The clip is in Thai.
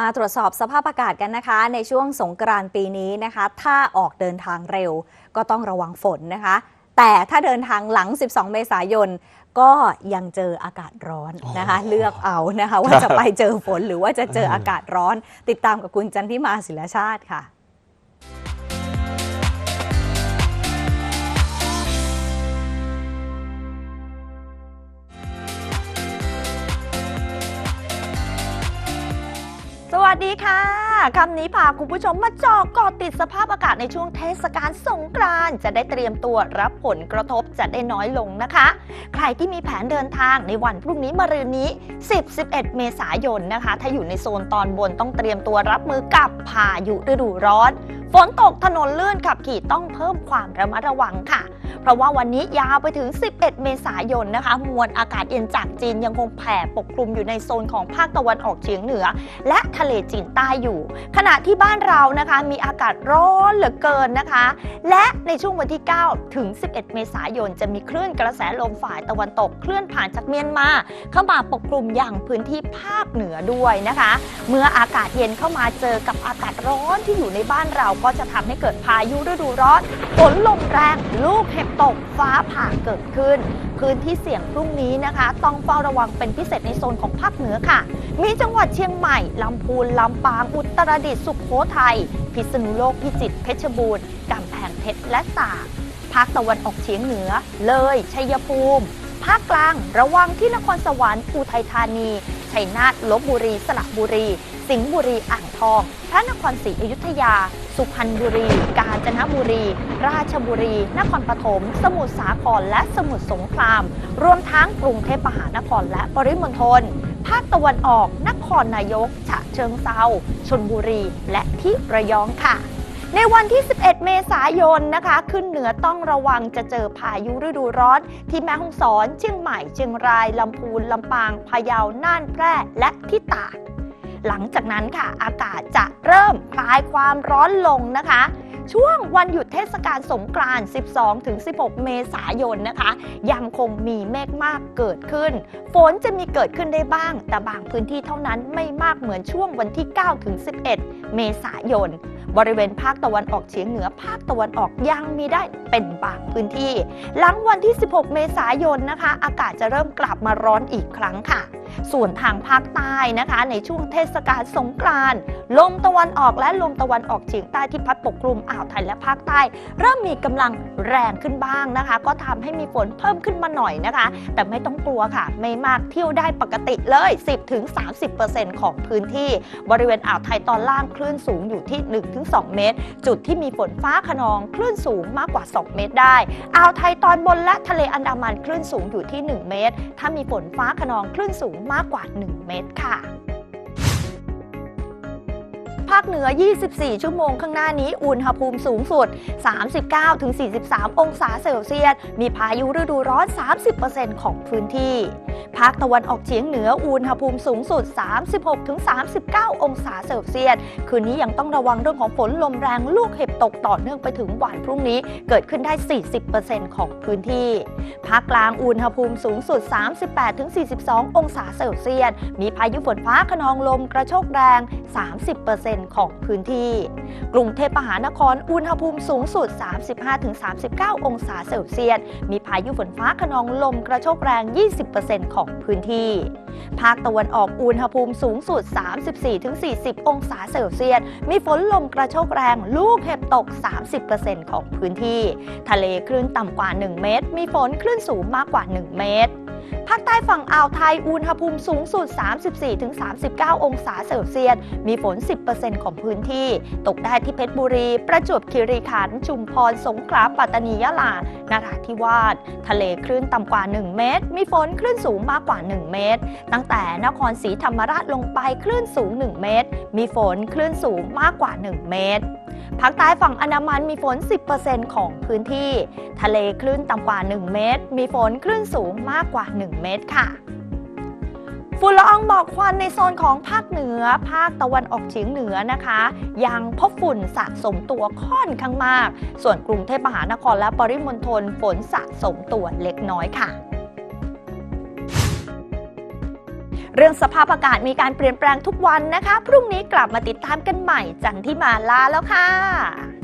มาตรวจสอบสภาพอากาศกันนะคะ ในช่วงสงกรานต์ปีนี้นะคะ ถ้าออกเดินทางเร็ว ก็ต้องระวังฝนนะคะ แต่ถ้าเดินทางหลัง 12 เมษายน ก็ยังเจออากาศร้อนนะคะอ๋อเลือกเอานะคะ ว่าจะไปเจอฝนหรือว่าจะเจออากาศร้อน ติดตามกับคุณจันทิมาศิลาชาติค่ะ วัสดีค่ะคำนี้พาคุณผู้ชมมาจาะเกาะติดสภาพอากาศในช่วงเทศกาลสงกรานต์จะได้เตรียมตัวรับผลกระทบจะได้น้อยลงนะคะ ใครที่มีแผนเดินทางในวันพรุ่งนี้มะรืนนี้ 10-11 เมษายนนะคะ ถ้าอยู่ในโซนตอนบนต้องเตรียมตัวรับมือกับพายุฤดูร้อน ฝนตกถนนลื่นขับขี่ต้องเพิ่มความระมัดระวังค่ะ เพราะว่าวันนี้ยาวไปถึง 11 เมษายนนะคะ มวลอากาศเย็นจากจีนยังคงแผ่ปกคลุมอยู่ในโซนของภาคตะวันออกเฉียงเหนือ และทะเลจีนใต้อยู่ ขณะที่บ้านเรานะคะมีอากาศร้อนเหลือเกินนะคะ และในช่วงวันที่ 9 ถึง 11 เมษายน จะมีคลื่นกระแสลมฝ่ายตะวันตกเคลื่อนผ่านจากเมียนมา เข้ามาปกคลุมอย่างพื้นที่ภาคเหนือด้วยนะคะ เมื่ออากาศเย็นเข้ามาเจอกับอากาศร้อนที่อยู่ในบ้านเราก็จะทำให้เกิดพายุฤดูร้อนฝนลมแรงลูกเห็บตกฟ้าผ่าเกิดขึ้น พื้นที่เสี่ยงพรุ่งนี้นะคะ ต้องเฝ้าระวังเป็นพิเศษในโซนของภาคเหนือค่ะ มีจังหวัดเชียงใหม่ ลำพูน ลำปาง อุตรดิตถ์ สุโขทัย พิษณุโลก พิจิตร เพชรบูรณ์ กำแพงเพชร และตากภาคตะวันออกเฉียงเหนือ เลย ชัยภูมิ ภาคกลาง ระวังที่นครสวรรค์ อุทัยธานี ชัยนาทลบบุรี สระบุรี สิงห์บุรี อ่างทอง พระนครศรีอยุธยา สุพรรณบุรี กาญจนบุรี ราชบุรี นครปฐม สมุทรสาคร และสมุทรสงคราม รวมทั้งกรุงเทพมหานครและปริมณฑล ภาคตะวันออก นครนายก ฉะเชิงเซาชนบุรี และที่ระยองค่ะ ในวันที่ 11 เมษายนนะคะ ขึ้นเหนือต้องระวังจะเจอพายุฤดูร้อน ที่แม่ฮ่องสอน เชียงใหม่ เชียงราย ลำพูน ลำปาง พะเยา น่านแพร่ และที่ตาก หลังจากนั้นค่ะ อากาศจะเริ่มคลายความร้อนลงนะคะ ช่วงวันหยุดเทศกาลสงกรานต์ 12-16 เมษายนนะคะ ยังคงมีเมฆมากเกิดขึ้น ฝนจะมีเกิดขึ้นได้บ้าง แต่บางพื้นที่เท่านั้นไม่มากเหมือนช่วงวันที่ 9-11 เมษายน บริเวณภาคตะวันออกเฉียงเหนือภาคตะวันออกยังมีได้เป็นบางพื้นที่ หลังวันที่ 16 เมษายนนะคะ อากาศจะเริ่มกลับมาร้อนอีกครั้งค่ะ ส่วนทางภาคใต้นะคะ ในช่วงเทศกาลสงกรานต์ลมตะวันออกและลมตะวันออกเฉียงใต้ที่พัดปกคลุมอ่าวไทยและภาคใต้ เริ่มมีกำลังแรงขึ้นบ้างนะคะ ก็ทำให้มีฝนเพิ่มขึ้นมาหน่อยนะคะ แต่ไม่ต้องกลัวค่ะ ไม่มากเที่ยวได้ปกติเลย 10-30%ของพื้นที่บริเวณอ่าวไทยตอนล่างคลื่นสูงอยู่ที่ 1-2 เมตร จุดที่มีฝนฟ้าขนองคลื่นสูงมากกว่า 2 เมตรได้อ่าวไทยตอนบนและทะเลอันดามันคลื่นสูงอยู่ที่ 1 เมตร ถ้ามีฝนฟ้าขนองคลื่นสูงมากกว่า 1 เมตรค่ะ ภาคเหนือ 24 ชั่วโมงข้างหน้านี้อุณหภูมิสูงสุด 39-43 องศาเซลเซียส มีพายุฤดูร้อน 30%ของพื้นที่ ภาคตะวันออกเฉียงเหนืออุณหภูมิสูงสุด 36-39 องศาเซลเซียส คืนนี้ยังต้องระวังเรื่องของฝนลมแรงลูกเห็บตกต่อเนื่องไปถึงวันพรุ่งนี้เกิดขึ้นได้ 40%ของพื้นที่ ภาคกลางอุณหภูมิสูงสุด 38-42 องศาเซลเซียส มีพายุฝนฟ้าขนองลมกระโชกแรง 30%ของพื้นที่ กรุงเทพมหานครอุณหภูมิสูงสุด 35-39 องศาเซลเซียส มีพายุฝนฟ้าขนองลมกระโชกแรง 20%ของพื้นที่ ภาคตะวันออกอุณหภูมิสูงสุด 34-40 องศาเซลเซียส มีฝนลมกระโชกแรง ลูกเห็บตก 30%ของพื้นที่ ทะเลคลื่นต่ำกว่า 1 เมตร มีฝนคลื่นสูงมากกว่า 1 เมตร ภาคใต้ฝั่งอ่าวไทยอุณหภูมิสูงสุด 34-39 องศาเซลเซียส มีฝน 10%ของพื้นที่ ตกได้ที่เพชรบุรี ประจวบคีรีขันธ์ ชุมพร สงขลา ปัตตานียะลานราธิวาส ทะเลคลื่นต่ำกว่า 1 เมตร มีฝนคลื่นสูงมากกว่า 1 เมตร ตั้งแต่นครศรีธรรมราชลงไปคลื่นสูง 1 เมตร มีฝนคลื่นสูงมากกว่า 1 เมตร ภาคใต้ฝั่งอันดามันมีฝน 10%ของพื้นที่ ทะเลคลื่นต่ำกว่า 1 เมตร มีฝนคลื่นสูงมากกว่า 1 เมตรค่ะฝุ่นละอองหมอกควันในโซนของภาคเหนือ ภาคตะวันออกเฉียงเหนือนะคะ ยังพบฝุ่นสะสมตัวค่อนข้างมาก ส่วนกรุงเทพมหานครและปริมณฑลฝนสะสมตัวเล็กน้อยค่ะ เรื่องสภาพอากาศมีการเปลี่ยนแปลงทุกวันนะคะ พรุ่งนี้กลับมาติดตามกันใหม่จันทิมาลาแล้วค่ะ